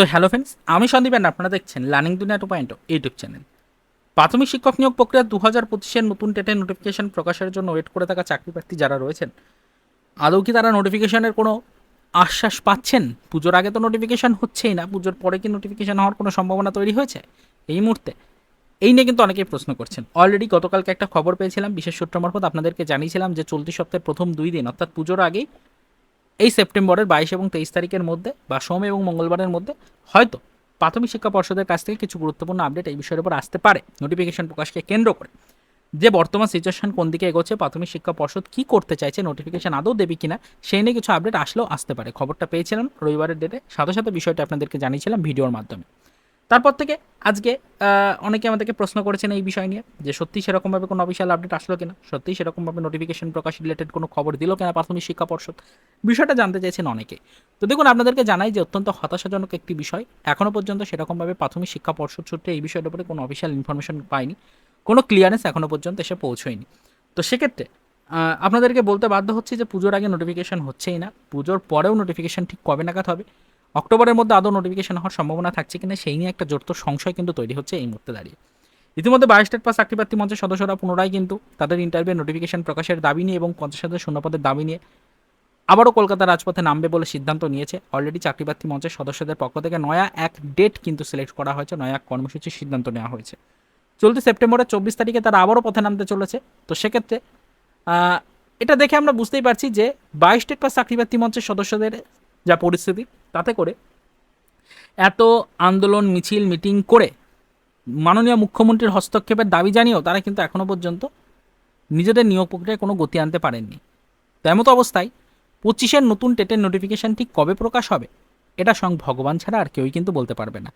তো hello friends আমি Sandeep and আপনারা দেখছেন লার্নিং দুনিয়া টু পয়েন্ট ইউটিউব চ্যানেল প্রাথমিক শিক্ষক নিয়োগ প্রক্রিয়া দু হাজার পঁচিশের নতুন টেটের নোটিফিকেশন প্রকাশের জন্য ওয়েট করে থাকা চাকরি প্রার্থী যারা রয়েছেন, আদৌ কি তারা নোটিফিকেশনের কোনো আশ্বাস পাচ্ছেন? পুজোর আগে তো নোটিফিকেশন হচ্ছেই না, পুজোর পরে কি নোটিফিকেশন হওয়ার কোনো সম্ভাবনা তৈরি হয়েছে? এই মুহূর্তে। এই নিয়ে কিন্তু অনেকেই প্রশ্ন করছেন। অলরেডি গতকালকে একটা খবর পেয়েছিলাম, বিশেষ সূত্র মারফত আপনাদেরকে জানিয়েছিলাম যে চলতি সপ্তাহের প্রথম দুই দিন, অর্থাৎ পুজোর আগেই এই সেপ্টেম্বরের বাইশ এবং তেইশ তারিখের মধ্যে বা সোম এবং মঙ্গলবারের মধ্যে হয়তো প্রাথমিক শিক্ষা পর্ষদের কাছ থেকে কিছু গুরুত্বপূর্ণ আপডেট এই বিষয়ের উপর আসতে পারে নোটিফিকেশন প্রকাশকে কেন্দ্র করে। যে বর্তমান সিচুয়েশন কোন দিকে এগোচ্ছে, প্রাথমিক শিক্ষা পর্ষদ কি করতে চাইছে নোটিফিকেশন আদৌ দেবে কিনা সেই নিয়ে কিছু আপডেট আসলেও আসতে পারে। খবরটা পেয়েছিলাম রবিবারের ডেটে সাথে সাথে বিষয়টা আপনাদেরকে জানিয়েছিলাম ভিডিওর মাধ্যমে। তারপর থেকে আজকে অনেকে আমাদেরকে প্রশ্ন করেছেন এই বিষয় নিয়ে যে সত্যি সেরকমভাবে কোনো অফিসিয়াল আপডেট আসলো কিনা? সত্যি সেরকমভাবে নোটিফিকেশন প্রকাশ রিলেটেড কোনো খবর দিল কিনা প্রাথমিক শিক্ষা পর্ষদ? বিষয়টা জানতে চাইছেন অনেকে। তো দেখুন, আপনাদেরকে জানাই যে অত্যন্ত হতাশাজনক একটি বিষয়। এখনও পর্যন্ত সেরকমভাবে প্রাথমিক শিক্ষা পর্ষদ সূত্রে এই বিষয়টার উপরে কোনো অফিসিয়াল ইনফরমেশন পায়নি। কোনো ক্লিয়ারেন্স এখনও পর্যন্ত এসে পৌঁছয়নি। তো সেক্ষেত্রে আপনাদেরকে বলতে বাধ্য হচ্ছে যে পুজোর আগে নোটিফিকেশন হচ্ছেই না। পুজোর পরেও নোটিফিকেশন ঠিক কবে নাগাদ হবে? অক্টোবরের মধ্যে আদৌ নোটিফিকেশন হওয়ার সম্ভাবনা থাকছে কিনা সেই নিয়ে একটা জোর সংশয় কিন্তু তৈরি হচ্ছে এই মুহূর্তে দাঁড়িয়ে। ইতিমধ্যে বাইশ স্টেট পাস চাকরি প্রার্থী মঞ্চের সদস্যরা পুনরায় কিন্তু তাদের ইন্টারভিউ নোটিফিকেশন প্রকাশের দাবি নিয়ে এবং পঞ্চাশ হাজার শূন্যপদের দাবি নিয়ে আবারও কলকাতা রাজপথে নামবে বলে সিদ্ধান্ত নিয়েছে। অলরেডি চাকরি প্রার্থী মঞ্চের সদস্যদের পক্ষ থেকে নয়া এক ডেট কিন্তু সিলেক্ট করা হয়েছে, নয়া এক কর্মসূচির সিদ্ধান্ত নেওয়া হয়েছে। চলতি সেপ্টেম্বরের চব্বিশ তারিখে তারা আবারও পথে নামতে চলেছে। তো সেক্ষেত্রে এটা দেখে আমরা বুঝতেই পারছি যে বাইশ স্টেট পাস চাকরি প্রার্থী মঞ্চের সদস্যদের যা পরিস্থিতি, তাতে করে এত আন্দোলন, মিছিল, মিটিং করে মাননীয় মুখ্যমন্ত্রীর হস্তক্ষেপের দাবি জানিয়েও তারা কিন্তু এখনও পর্যন্ত নিজেদের নিয়োগ প্রক্রিয়ায় কোনো গতি আনতে পারেননি। তেমত অবস্থায় পঁচিশের নতুন টেটের নোটিফিকেশন ঠিক কবে প্রকাশ হবে, এটা স্বয়ং ভগবান ছাড়া আর কেউই কিন্তু বলতে পারবে না।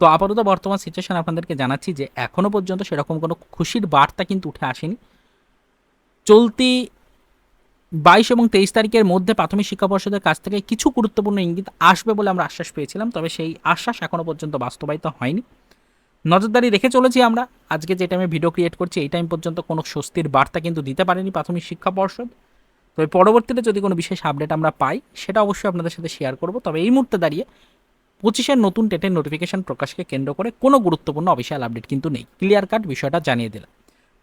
তো আপাতত বর্তমান সিচুয়েশন আপনাদেরকে জানাচ্ছি যে এখনও পর্যন্ত সেরকম কোনো খুশির বার্তা কিন্তু উঠে আসেনি। চলতি বাইশ এবং তেইশ তারিখের মধ্যে প্রাথমিক শিক্ষা পর্ষদের কাছ থেকে কিছু গুরুত্বপূর্ণ ইঙ্গিত আসবে বলে আমরা আশ্বাস পেয়েছিলাম, তবে সেই আশ্বাস এখনও পর্যন্ত বাস্তবায়িত হয়নি। নজরদারি রেখে চলেছি আমরা। আজকে যে টাইমে ভিডিও ক্রিয়েট করছি, এই টাইম পর্যন্ত কোনো স্বস্তির বার্তা কিন্তু দিতে পারেনি প্রাথমিক শিক্ষা পর্ষদ। তবে পরবর্তীতে যদি কোনো বিশেষ আপডেট আমরা পাই, সেটা অবশ্যই আপনাদের সাথে শেয়ার করব। তবে এই মুহূর্তে দাঁড়িয়ে পঁচিশের নতুন টেটের নোটিফিকেশন প্রকাশকে কেন্দ্র করে কোনো গুরুত্বপূর্ণ অফিসিয়াল আপডেট কিন্তু নেই। ক্লিয়ার কাট বিষয়টা জানিয়ে দিলাম।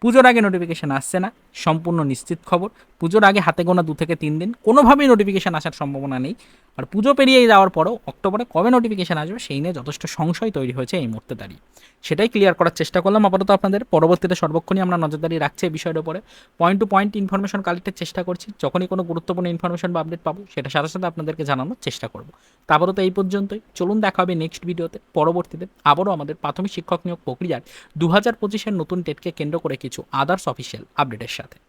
পুজোর আগে নোটিফিকেশন আসছে না। সম্পূর্ণ নিশ্চিত খবর। পুজোর আগে হাতে গোনা দু থেকে তিন দিন। কোনোভাবেই নোটিফিকেশান আসার সম্ভাবনা নেই। আর পুজো পেরিয়ে যাওয়ার পরও অক্টোবরে কবে নোটিফিকেশান আসবে সেই নিয়ে যথেষ্ট সংশয় তৈরি হয়েছে এই মুহূর্তে দাঁড়িয়ে। সেটাই ক্লিয়ার করার চেষ্টা করলাম। আপাতত আপনাদের পরবর্তীতে সর্বক্ষণই আমরা নজরদারি রাখছি এই বিষয়ের উপরে। পয়েন্ট টু পয়েন্ট ইনফরমেশন কালেক্টের চেষ্টা করছি। যখনই কোনো গুরুত্বপূর্ণ ইনফরমেশন বা আপডেট পাবো সেটা সাথে সাথে আপনাদেরকে জানানোর চেষ্টা করব। তা তো এই পর্যন্তই। চলুন দেখা হবে নেক্সট ভিডিওতে পরবর্তীতে আবারও আমাদের প্রাথমিক শিক্ষক নিয়োগ প্রক্রিয়ার দু হাজার পঁচিশের নতুন টেটকে কেন্দ্র করে কিছু আদার্স অফিসিয়াল আপডেটের সাথে।